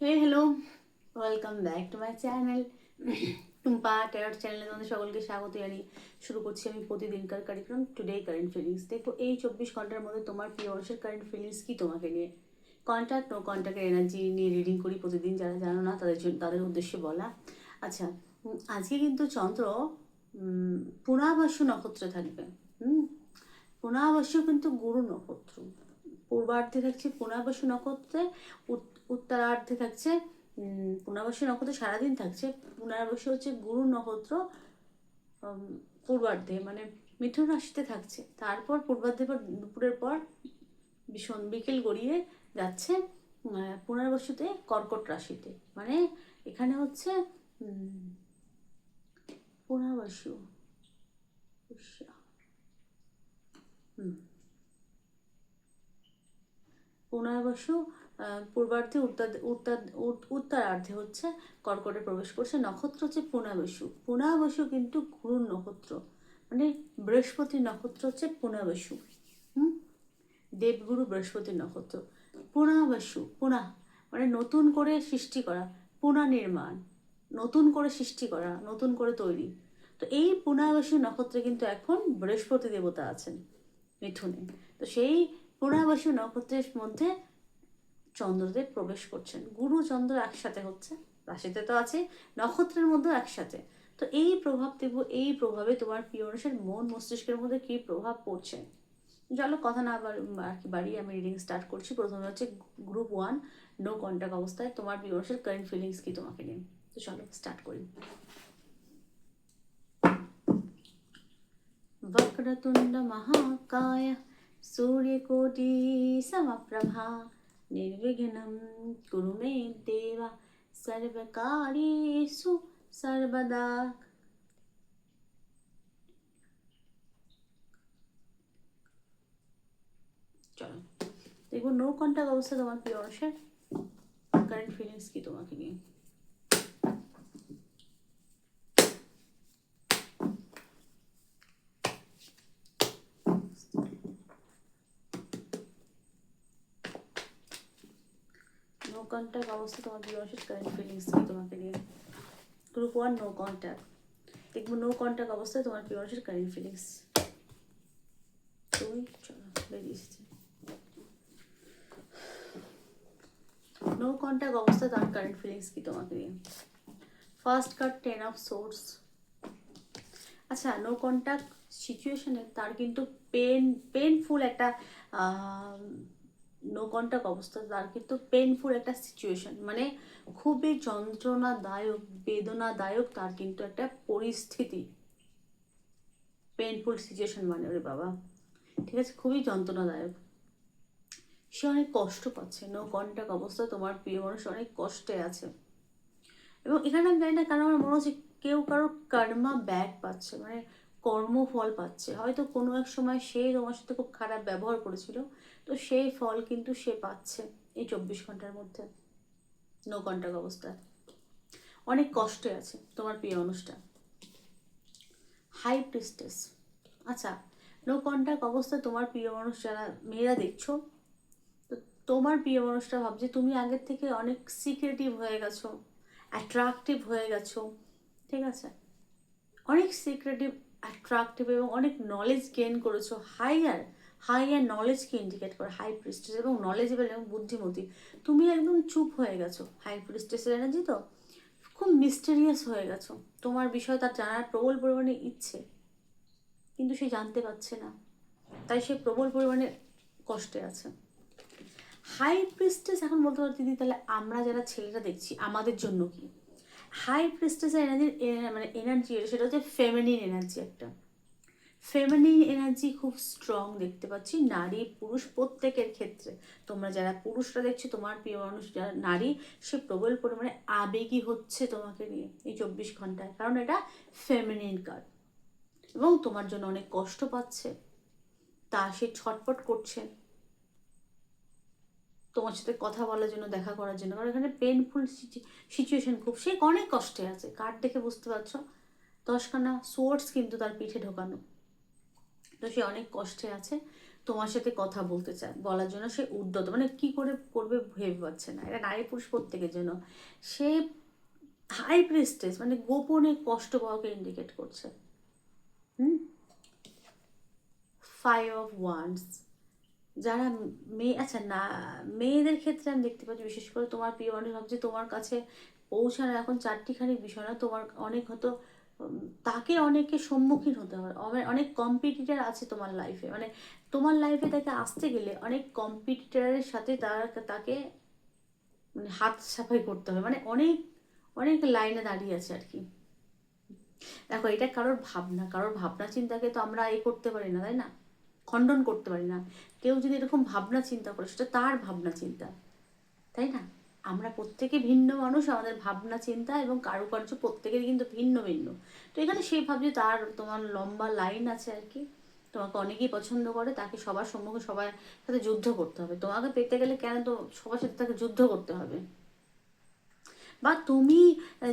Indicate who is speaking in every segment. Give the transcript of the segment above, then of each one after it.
Speaker 1: Hey hello welcome back to my channel Tumpa tarot চ্যানেলে তোমাদের সকলকে স্বাগত জানিয়ে শুরু করছি আমি প্রতিদিনকার কারিক্রম টুডে কারেন্ট ফিলিংস দেখো, এই চব্বিশ ঘণ্টার মধ্যে তোমার প্রিয় মানুষের কারেন্ট ফিলিংস কি তোমাকে নিয়ে? কন্ট্যাক্ট নো কন্ট্যাক্টের এনার্জি নিয়ে রিডিং করি প্রতিদিন, যারা জানো না, তাদের জন্য, তাদের উদ্দেশ্যে বলা। আচ্ছা আজকে কিন্তু চন্দ্র পুনাবাস্য নক্ষত্রে থাকবে। হুম? পুনাবাস্য কিন্তু গুরু নক্ষত্র। পূর্বার্ধে থাকছে পুনাবাস্য নক্ষত্রে, উত- উত্তরার্ধে থাকছে পুনর্বসু নক্ষত্র সারাদিন থাকছে। পুনর্বসু হচ্ছে গুরু নক্ষত্র পূর্বার্ধে মানে মিথুন রাশিতে থাকছে। তারপর পূর্বার্ধে পর দুপুরের পর ভীষণ বিকেল গড়িয়ে যাচ্ছে পুনর্বসুতে কর্কট রাশিতে। মানে এখানে হচ্ছে পুনর্বসু। হুম। পুনর্বসু পূর্বার্ধে উত্তর উত্তর, উত- উত্তরার্ধে হচ্ছে কর্কটে প্রবেশ করছে নক্ষত্র হচ্ছে পুনাবসু পুনাবসু কিন্তু গুরুর নক্ষত্র মানে বৃহস্পতির নক্ষত্র হচ্ছে পুনাবসু হুম? দেবগুরু বৃহস্পতির নক্ষত্র। পুনাবসু পুনা মানে নতুন করে সৃষ্টি করা পুনর্নির্মাণ নতুন করে সৃষ্টি করা, নতুন করে তৈরি। তো এই পুনাবসু নক্ষত্রে কিন্তু এখন বৃহস্পতি দেবতা আছেন, মিথুনে। তো সেই পুনাবসু নক্ষত্রের মধ্যে চন্দ্রদেব প্রবেশ করছেন গুরু চন্দ্র একসাথে হচ্ছে রাশিতে তো আছে নক্ষত্রের মধ্যেও একসাথে তো এই প্রভাব দেব এই প্রভাবে তোমার প্রিয় মানুষের মন মস্তিষ্কের মধ্যে কি প্রভাব পড়ছে চলো কথা না বার- আর কি বাড়িয়ে আমি রিডিং স্টার্ট করছি প্রথমে হচ্ছে গ্রুপ ওয়ান নো কন্ট্যাক্ট অবস্থায় তোমার প্রিয় মানুষের কারেন্ট ফিলিংস কি তোমাকে নিয়ে তো চলো স্টার্ট করি वक्रतुण्ड महाकाय सूर्यकोटि समप्रभा निर्विघ्नं कुरु मे देव सर्वकार्येषु सर्वदा চলো দেখবো নো কন্ট্যাক্ট অবস্থা তোমার প্রিয় মানুষের কারেন্ট ফিলিংস কি তোমাকে নিয়ে কন্ট্যাক্ট অবস্থা তোমার প্রিয় কারেন্ট ফিলিংস কি তোমাকে নিয়ে গ্রুপ ওয়ান নো কন্ট্যাক্ট দেখব নো কন্ট্যাক্ট অবস্থায় তোমার প্রিয় কারেন্ট ফিলিংস তুমি নো কন্ট্যাক্ট অবস্থায় তার কারেন্ট ফিলিংস কি তোমাকে নিয়ে first card ten of swords আচ্ছা নো কন্ট্যাক্ট সিচুয়েশনে তার কিন্তু পেন পেনফুল একটা নো কন্ট্যাক্ট অবস্থা, তার কিন্তু পেনফুল একটা সিচুয়েশন মানে খুবই যন্ত্রণাদায়ক, বেদনাদায়ক, তার কিন্তু একটা পরিস্থিতি। পেনফুল সিচুয়েশন মানে ওরে বাবা। ঠিক আছে? খুবই যন্ত্রণাদায়ক। সে অনেক কষ্ট পাচ্ছে। নো কন্ট্যাক্ট অবস্থা, তোমার প্রিয় মানুষ অনেক কষ্টে আছে। এবং এখানে আমি জানি না কারণ আমার মনে হচ্ছে কেউ কারও কর্মা ব্যাক পাচ্ছে মানে কর্মফল পাচ্ছে। হয়তো কোনো এক সময় সে তোমার সাথে খুব খারাপ ব্যবহার করেছিল তো সেই ফল কিন্তু সে পাচ্ছে এই চব্বিশ ঘণ্টার মধ্যে। নো কন্ট্যাক্ট অবস্থায় অনেক কষ্টে আছে তোমার প্রিয় অনুষ্ঠান হাই প্রিস্টেস আচ্ছা নো কন্ট্যাক্ট অবস্থায় তোমার প্রিয় মানুষ যারা, মেয়েরা দেখছ? তো তোমার প্রিয় মানুষটা ভাবছে, তুমি আগের থেকে অনেক সিক্রেটিভ হয়ে গেছো অ্যাট্রাকটিভ হয়ে গেছো, ঠিক আছে? অনেক সিক্রেটিভ অ্যাট্রাকটিভ এবং অনেক নলেজ গেইন করেছ হাইয়ার হাইয়ার নলেজকে ইন্ডিকেট করে হাই প্রিস্টেস এবং নলেজেবল এবং বুদ্ধিমতী। তুমি একদম চুপ হয়ে গেছো হাই প্রিস্টেসের এনার্জি তো খুব মিস্টেরিয়াস হয়ে গেছো। তোমার বিষয় তার জানার প্রবল পরিমাণে ইচ্ছে, কিন্তু সে জানতে পারছে না। তাই সে প্রবল পরিমাণে কষ্টে আছে। হাই প্রিস্টেস এখন বলতে পারো দিদি, তাহলে আমরা যারা ছেলেরা দেখছি, আমাদের জন্য কি? হাই প্রিস্টেসের এনার্জি মানে এনার্জি সেটা হচ্ছে ফেমিনিন এনার্জি একটা। ফেমিনিন এনার্জি খুব স্ট্রং দেখতে পাচ্ছি, নারী, পুরুষ প্রত্যেকের ক্ষেত্রে। তোমরা যারা পুরুষরা দেখছ, তোমার প্রিয় মানুষ যারা নারী, সে প্রবল পরিমাণে আবেগী হচ্ছে তোমাকে নিয়ে এই চব্বিশ ঘন্টায়। কারণ এটা ফেমিনিন কার্ড এবং তোমার জন্য অনেক কষ্ট পাচ্ছে। তা সে ছটপট করছে। তোমার সাথে কথা বলার জন্য, দেখা করার জন্য। কারণ এখানে পেনফুল সিচুয়েশন খুব। সে অনেক কষ্টে আছে। কার্ড দেখে বুঝতে পারছ? দশখানা সোর্স কিন্তু তার পিঠে ঢোকানো। তো সে অনেক কষ্টে আছে। তোমার সাথে কথা বলতে চায়। বলার জন্য সে উদ্যত। মানে কি করে করবে ভেবে পাচ্ছে না। এটা নারী পুরুষ প্রত্যেকের জন্য। সে হাই প্রেস্টেজ মানে গোপনে কষ্ট পাওয়াকে ইন্ডিকেট করছে। হুম? ফাইভ অফ ওয়ান্স যারা মেয়ে আচ্ছা না, মেয়েদের ক্ষেত্রে আমি দেখতে পাচ্ছি, বিশেষ করে তোমার প্রিয় মানুষ ভাবছে তোমার কাছে পৌঁছানো এখন চারটিখানি বিষয় না, তোমার অনেক হয়তো তাকে অনেকে সম্মুখীন হতে হয়। অনেক কম্পিটিটার আছে তোমার লাইফে মানে তোমার লাইফে তাকে আসতে গেলে অনেক কম্পিটিটারের সাথে তার তাকে মানে হাত সাফাই করতে হবে মানে অনেক অনেক লাইনে দাঁড়িয়ে আছে আর কি। দেখো, এটা কারোর ভাবনা। কারোর ভাবনা চিন্তাকে তো আমরা এ করতে পারি না, তাই না? খণ্ডন করতে পারি না। কেউ যদি এরকম ভাবনা চিন্তা করে, সেটা তার ভাবনা চিন্তা। তাই না? আমরা প্রত্যেকে ভিন্ন মানুষ, আমাদের ভাবনা, চিন্তা এবং কারুকার্য প্রত্যেকের কিন্তু ভিন্ন ভিন্ন। তো এখানে সেই ভাবছে তার তোমার লম্বা লাইন আছে আর কি। তোমাকে অনেকেই পছন্দ করে, তাকে সবার সম্মুখে সবার সাথে যুদ্ধ করতে হবে। তোমাকে পেতে গেলে কেন তো সবার সাথে তাকে যুদ্ধ করতে হবে? বা তুমি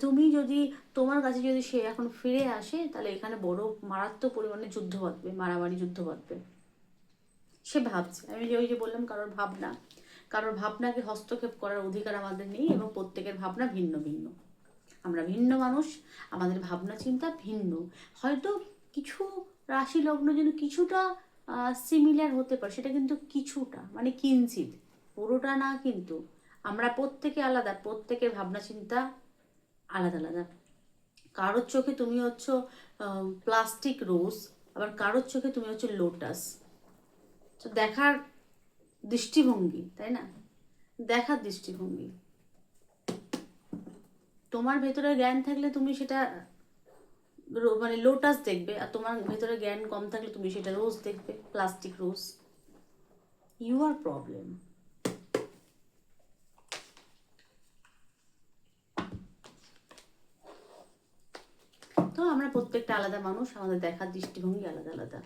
Speaker 1: তুমি যদি, তোমার কাছে যদি সে এখন ফিরে আসে, তাহলে এখানে বড় মারাত্মক পরিমাণে যুদ্ধ বাঁধবে, মারামারি যুদ্ধ বাঁধবে। সে ভাবছে। আমি যে ওই যে বললাম, কারোর ভাবনা। কারোর ভাবনাকে হস্তক্ষেপ করার অধিকার আমাদের নেই এবং প্রত্যেকের ভাবনা ভিন্ন ভিন্ন। আমরা ভিন্ন মানুষ, আমাদের ভাবনা চিন্তা ভিন্ন। হয়তো কিছু রাশি লগ্ন যেন কিছুটা সিমিলার হতে পারে, সেটা কিন্তু কিছুটা মানে কিঞ্চিত। পুরোটা না কিন্তু। আমরা প্রত্যেকে আলাদা, প্রত্যেকের ভাবনা চিন্তা আলাদা আলাদা। কারোর চোখে তুমি হচ্ছ প্লাস্টিক রোজ আবার কারোর চোখে তুমি হচ্ছে লোটাস তো দেখার দৃষ্টিভঙ্গি, তাই না? দেখার দৃষ্টিভঙ্গি। তোমার ভেতরে জ্ঞান থাকলে তুমি সেটা মানে লোটাস দেখবে, আর তোমার ভেতরে জ্ঞান কম থাকলে তুমি সেটা রোজ দেখবে plastic rose you are problem তো আমরা প্রত্যেকটা আলাদা মানুষ, আমাদের দেখার দৃষ্টিভঙ্গি আলাদা আলাদা।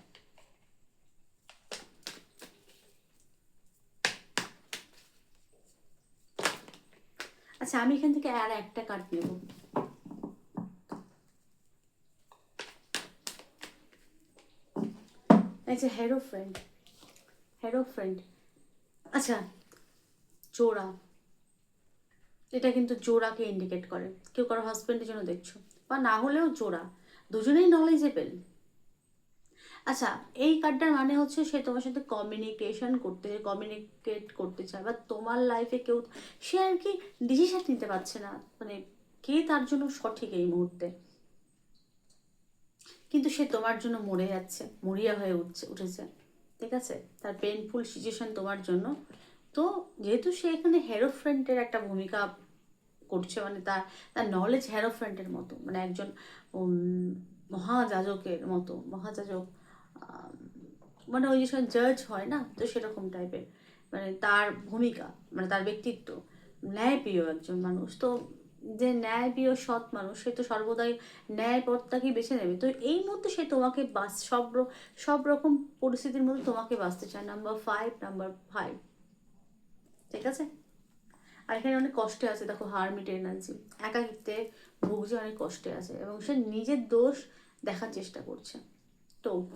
Speaker 1: আচ্ছা আমি এখান থেকে আর একটা কার্ড নেব। আচ্ছা হেরো ফ্রেন্ড হেরো ফ্রেন্ড আচ্ছা জোড়া। এটা কিন্তু জোড়াকে ইন্ডিকেট করে। কেউ কারও হাজব্যান্ডের জন্য দেখছ, বা না হলেও জোড়া। দুজনেই নলেজেবল আচ্ছা এই কার্ডটার মানে হচ্ছে সে তোমার সাথে কমিউনিকেশন করতে কমিউনিকেট করতে চায় বা তোমার লাইফে কেউ, সে আর কি ডিসিশন নিতে পারছে না। মানে কে তার জন্য সঠিক এই মুহূর্তে? কিন্তু সে তোমার জন্য মরে যাচ্ছে, মরিয়া হয়ে উঠছে, উঠেছে। ঠিক আছে? তার পেনফুল সিচুয়েশন তোমার জন্য। তো যেহেতু সে এখানে হেরো ফ্রেন্ডের একটা ভূমিকা করছে মানে তার তার নলেজ হেরো ফ্রেন্ডের মতো মানে একজন মহাযাজকের মতো, মহাযাজক মানে ওই যে জাজ হয় না, তো সেরকম টাইপের মানে তার ভূমিকা মানে তার ব্যক্তিত্ব। ন্যায়প্রিয় একজন মানুষ। তো যে ন্যায়প্রিয় সৎ মানুষ, সে তো সর্বদাই ন্যায় পথটাকেই বেছে নেবে? তো এই মুহূর্তে সে তোমাকে বাস সব সব রকম পরিস্থিতির মধ্যে তোমাকে বাঁচতে চায়। নাম্বার ফাইভ নাম্বার ফাইভ ঠিক আছে? আর এখানে অনেক কষ্টে আছে। দেখো হারমিট এনার্জি একাকিত্বে ভুগছে অনেক কষ্টে আছে। এবং সে নিজের দোষ দেখার চেষ্টা করছে। তো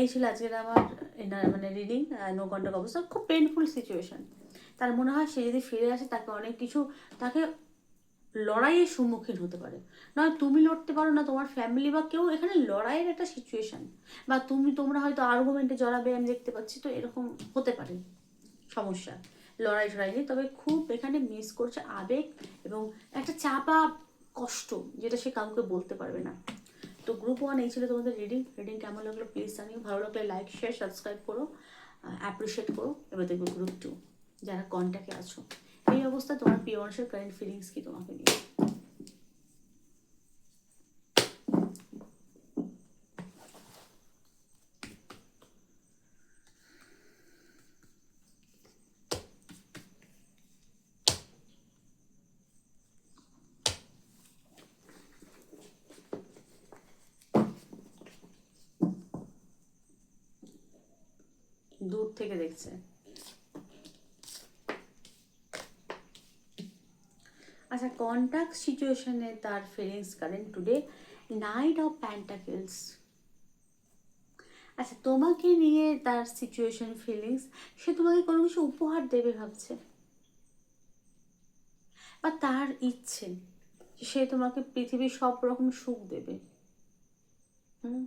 Speaker 1: এই ছিল আজকের আমার মানে রিডিং নো কন্টাক্ট অবস্থা। খুব পেনফুল সিচুয়েশন তার মনে হয় সে যদি ফিরে আসে, তাকে অনেক কিছু, তাকে লড়াইয়ের সম্মুখীন হতে পারে। নয়, তুমি লড়তে পারো না, তোমার ফ্যামিলি বা কেউ এখানে লড়াইয়ের একটা সিচুয়েশান বা তুমি, তোমরা হয়তো আর্গুমেন্টে জড়াবে, আমি দেখতে পাচ্ছি, তো এরকম হতে পারে সমস্যা। লড়াই টড়াই নেই, তবে খুব এখানে মিস করছে আবেগ এবং একটা চাপা কষ্ট, যেটা সে কাউকে বলতে পারবে না। তো গ্রুপ ওয়ান এই ছিল তোমাদের রিডিং রিডিং কেমন লাগল প্লিজ জানিও, ভালো লাগলে লাইক শেয়ার সাবস্ক্রাইব করো অ্যাপ্রিসিয়েট করো। এবার দেখব গ্রুপ টু যারা কন্ট্যাক্টে আছো। এই অবস্থা তোমার মানুষের কারেন্ট ফিলিংস কি তোমাকে নিয়ে? থেকে দেখছে। আচ্ছা কন্ট্যাক্ট সিচুয়েশনে তার feelings current today knight of pentacles আচ্ছা তোমাকে নিয়ে তার সিচুয়েশন ফিলিংস সে তোমাকে কোনো কিছু উপহার দেবে ভাবছে। বা তার ইচ্ছে সে তোমাকে পৃথিবীর সব রকম সুখ দেবে। হুম?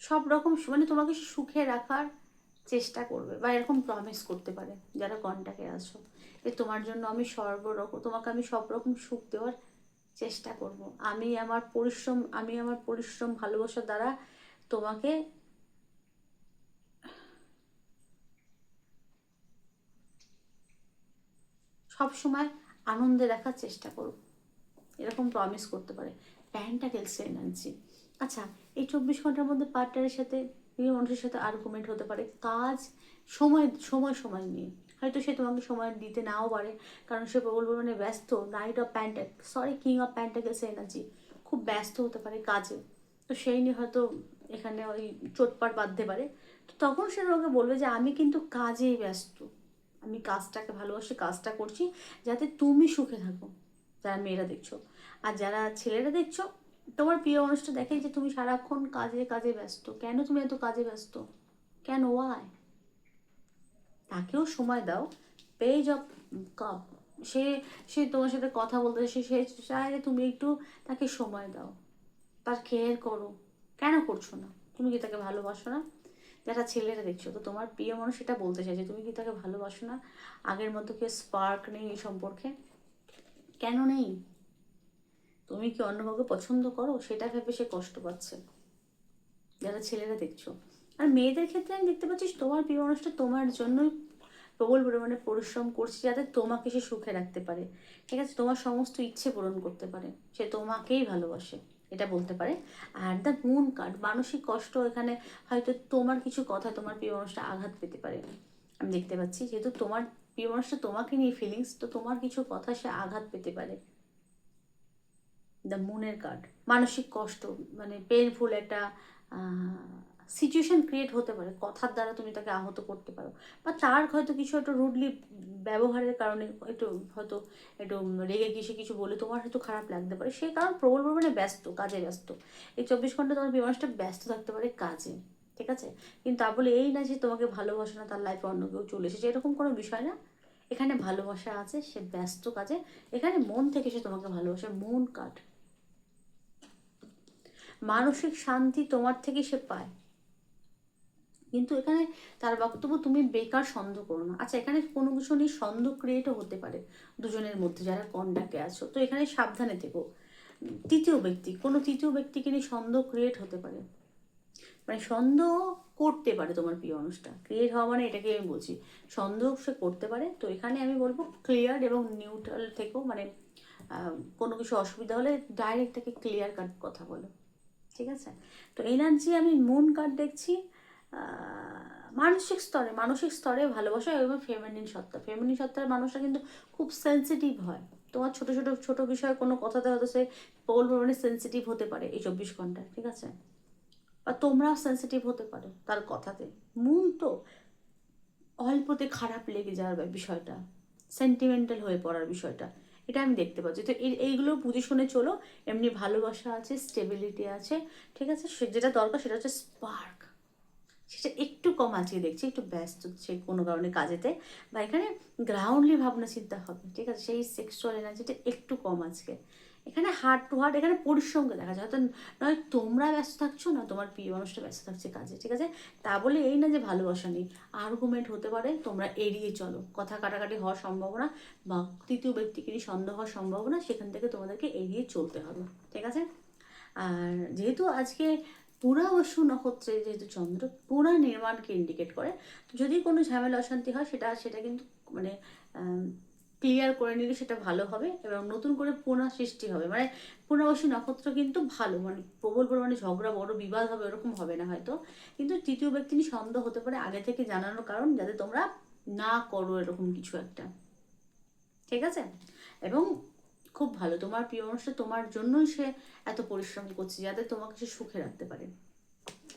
Speaker 1: সব রকম মানে তোমাকে সুখে রাখার চেষ্টা করবে বা এরকম প্রমিস করতে পারে যারা কন্টাক্টে আছো যে তোমার জন্য আমি সর্বরকম, তোমাকে আমি সব রকম সুখ দেওয়ার চেষ্টা করব। আমি আমার পরিশ্রম, আমি আমার পরিশ্রম ভালোবাসা দ্বারা তোমাকে সব সময় আনন্দে রাখার চেষ্টা করব। এরকম প্রমিস করতে পারে। প্যান্টাকেলস এনার্জি আচ্ছা এই চব্বিশ ঘণ্টার মধ্যে পার্টনারের সাথে প্রিয় মানুষের সাথে আর্গুমেন্ট হতে পারে। কাজ সময় সময় সময় নিয়ে। হয়তো সে তোমাকে সময় দিতে নাও পারে, কারণ সে প্রবল পরিমাণে ব্যস্ত knight of প্যান্টাক sorry king of pentacles energy খুব ব্যস্ত হতে পারে কাজে। তো সেই নিয়ে হয়তো এখানে ওই চোটপাট বাঁধতে পারে। তো তখন সে তোমাকে বলবে যে, আমি কিন্তু কাজেই ব্যস্ত। আমি কাজটাকে ভালোবাসি, কাজটা করছি, যাতে তুমি সুখে থাকো। যারা মেয়েরা দেখছ, আর যারা ছেলেরা দেখছ তোমার প্রিয় মানুষটা দেখে যে তুমি সারাক্ষণ কাজে কাজে ব্যস্ত। কেন তুমি এত কাজে ব্যস্ত? কেন? ওয়াই তাকেও সময় দাও। পেজ অফ কাপ সে সে তোমার সাথে কথা বলতে, সে সে চায় তুমি একটু তাকে সময় দাও। তার কেয়ার করো। কেন করছ না? তুমি কি তাকে ভালোবাসো না? যারা ছেলেরা দেখছ, তো তোমার প্রিয় মানুষ সেটা বলতে চাইছে তুমি কি তাকে ভালোবাসো না? আগের মতো কি স্পার্ক নেই এই সম্পর্কে? কেন নেই? তুমি কি অন্য কাউকে পছন্দ করো? সেটা ভেবে সে কষ্ট পাচ্ছে। যারা ছেলেরা দেখছ। আর মেয়েদের ক্ষেত্রে আমি দেখতে পাচ্ছি তোমার প্রিয় মানুষটা তোমার জন্যই প্রবল পরিমাণে পরিশ্রম করছে, যাতে তোমাকে সে সুখে রাখতে পারে। ঠিক আছে? তোমার সমস্ত ইচ্ছে পূরণ করতে পারে। সে তোমাকেই ভালোবাসে, এটা বলতে পারে। আর দ্য মুন কার্ড মানসিক কষ্ট এখানে হয়তো তোমার কিছু কথা তোমার প্রিয় মানুষটা আঘাত পেতে পারে আমি দেখতে পাচ্ছি, যেহেতু তোমার প্রিয় মানুষটা তোমাকে নিয়ে ফিলিংস তো তোমার কিছু কথা সে আঘাত পেতে পারে। দ্য মুনের কার্ড মানসিক কষ্ট মানে পেনফুল একটা সিচুয়েশান ক্রিয়েট হতে পারে। কথার দ্বারা তুমি তাকে আহত করতে পারো। বা তার হয়তো কিছু একটা রুডলি ব্যবহারের কারণে একটু হয়তো একটু রেগে গিয়ে কিছু বলে তোমার হয়তো খারাপ লাগতে পারে। সে কারণ প্রবল পরিমাণে ব্যস্ত, কাজে ব্যস্ত। এই চব্বিশ ঘণ্টা তোমার বিমানটা ব্যস্ত থাকতে পারে কাজে, ঠিক আছে? কিন্তু তা বলে এই না যে তোমাকে ভালোবাসে না, তার লাইফে অন্য কেউ চলে এসেছে, এরকম কোনো বিষয় না। এখানে ভালোবাসা আছে, সে ব্যস্ত কাজে। এখানে মন থেকে সে তোমাকে ভালোবাসে মন কাট মানসিক শান্তি তোমার থেকে সে পায়। কিন্তু এখানে তার বক্তব্য তুমি বেকার সন্দেহ করো না। আচ্ছা এখানে কোনো কিছু নিয়ে সন্দেহ ক্রিয়েটও হতে পারে দুজনের মধ্যে, যারা কন্ডাক্টে আছো। তো এখানে সাবধানে থেকো। তৃতীয় ব্যক্তি, কোনো তৃতীয় ব্যক্তিকে নিয়ে সন্দেহ ক্রিয়েট হতে পারে। মানে সন্দেহ করতে পারে তোমার প্রিয় মানুষটা। ক্রিয়েট হওয়া মানে এটাকে আমি বলছি। সন্দেহ সে করতে পারে। তো এখানে আমি বলব ক্লিয়ার এবং নিউট্রাল থেকেও মানে কোনো কিছু অসুবিধা হলে ডাইরেক্ট তাকে ক্লিয়ার কাট কথা বলো। ঠিক আছে? তো এনার্জি আমি মুন কার্ড দেখছি মানসিক স্তরে মানসিক স্তরে ভালোবাসা এবং ফেমিনিন সত্তা। ফেমিনিন সত্তার মানুষরা কিন্তু খুব সেন্সিটিভ হয়। তোমার ছোট ছোট ছোট বিষয়ে কোনো কথাতে হয়তো সে প্রবল পরিমাণে সেন্সিটিভ হতে পারে এই চব্বিশ ঘণ্টা ঠিক আছে? বা তোমরাও সেন্সিটিভ হতে পারো তার কথাতে। মূল তো অল্পতে খারাপ লেগে যাওয়ার বিষয়টা সেন্টিমেন্টাল হয়ে পড়ার বিষয়টা। এটা আমি দেখতে পাচ্ছি। তো এই এইগুলো পজিশনে চলো, এমনি ভালোবাসা আছে স্টেবিলিটি আছে, ঠিক আছে? সে যেটা দরকার সেটা হচ্ছে স্পার্ক সেটা একটু কম আজকে দেখছি, একটু ব্যস্ত সে কোনো কারণে কাজেতে। বা এখানে গ্রাউন্ডলি ভাবনা চিন্তা হবে, ঠিক আছে? সেই সেক্সুয়াল এনার্জিটা একটু কম আজকে। এখানে হার্ট টু হার্ট এখানে পরিশ্রমকে দেখা যায়। হয়তো নয় তোমরা ব্যস্ত থাকছো, না তোমার প্রিয় মানুষটা ব্যস্ত থাকছে কাজে, ঠিক আছে? তা বলে এই না যে ভালোবাসা নেই। আর্গুমেন্ট হতে পারে তোমরা এড়িয়ে চলো। কথা কাটাকাটি হওয়ার সম্ভাবনা বা তৃতীয় ব্যক্তিকে সন্দেহ হওয়ার সম্ভাবনা, সেখান থেকে তোমাদেরকে এড়িয়ে চলতে হবে, ঠিক আছে? আর যেহেতু আজকে পুরাবসু নক্ষত্রে যেহেতু চন্দ্র, পুরা নির্মাণকে ইন্ডিকেট করে, যদি কোনো ঝামেলা, অশান্তি হয়, সেটা সেটা কিন্তু মানে ক্লিয়ার করে নিলে সেটা ভালো হবে এবং নতুন করে পুনঃ সৃষ্টি হবে। মানে পুনর্বসু নক্ষত্র কিন্তু ভালো মানে প্রবল পরিমাণে ঝগড়া, বড় বিবাদ হবে, ওরকম হবে না হয়তো। কিন্তু তৃতীয় ব্যক্তি নিয়ে সন্দেহ হতে পারে আগে থেকে জানানোর কারণ যাতে তোমরা না করো এরকম কিছু একটা। ঠিক আছে? এবং খুব ভালো, তোমার প্রিয় মানুষটা তোমার জন্যই সে এত পরিশ্রম করছে যাতে তোমাকে সে সুখে রাখতে পারে।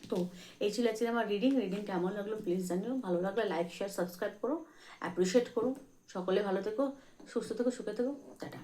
Speaker 1: তো এই ছিল আমার রিডিং রিডিং কেমন লাগল প্লিজ জানিও। ভালো লাগলে লাইক শেয়ার সাবস্ক্রাইব করো। অ্যাপ্রিসিয়েট করো। সকলে ভালো থেকো সুস্থ থেকো সুখে থেকো টাটা।